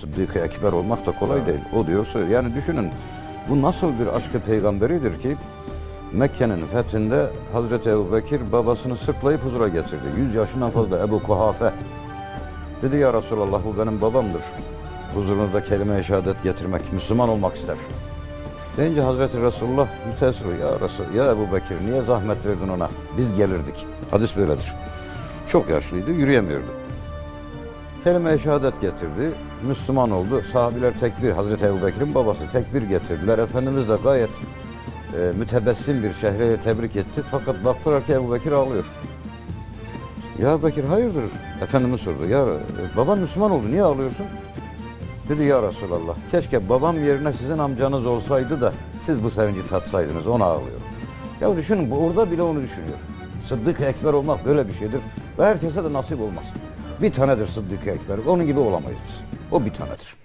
Sıddık-ı Ekber olmak da kolay değil. O diyorsa yani düşünün bu nasıl bir aşkı peygamberidir ki Mekke'nin fethinde Hazreti Ebu Bekir babasını sırtlayıp huzura getirdi. 100 yaşından fazla Ebu Kuhafe. Dedi ya Resulallah bu benim babamdır. Huzurunuzda kelime-i şehadet getirmek, Müslüman olmak ister. Deyince Hazreti Resulullah müteessir ya Resul, ya Ebu Bekir niye zahmet verdin ona? Biz gelirdik. Hadis böyledir. Çok yaşlıydı, yürüyemiyordu. Kelime-i şehadet getirdi. Müslüman oldu. Sahabiler tekbir, Hazreti Ebu Bekir'in babası tekbir getirdiler. Efendimiz de gayet e, mütebessim bir şehreyi tebrik etti. Fakat baktılar ki Ebu Bekir ağlıyor. Ya Bekir hayırdır? Efendimiz sordu. Ya e, baban Müslüman oldu niye ağlıyorsun? Dedi ya Resulallah keşke babam yerine sizin amcanız olsaydı da siz bu sevinci tatsaydınız ona ağlıyor. Ya düşünün orada bile onu düşünüyor. Sıddık-ı Ekber olmak böyle bir şeydir ve herkese de nasip olmaz. Bir tanedir Sıddık-ı Ekber. Onun gibi olamayız. O bir tanedir.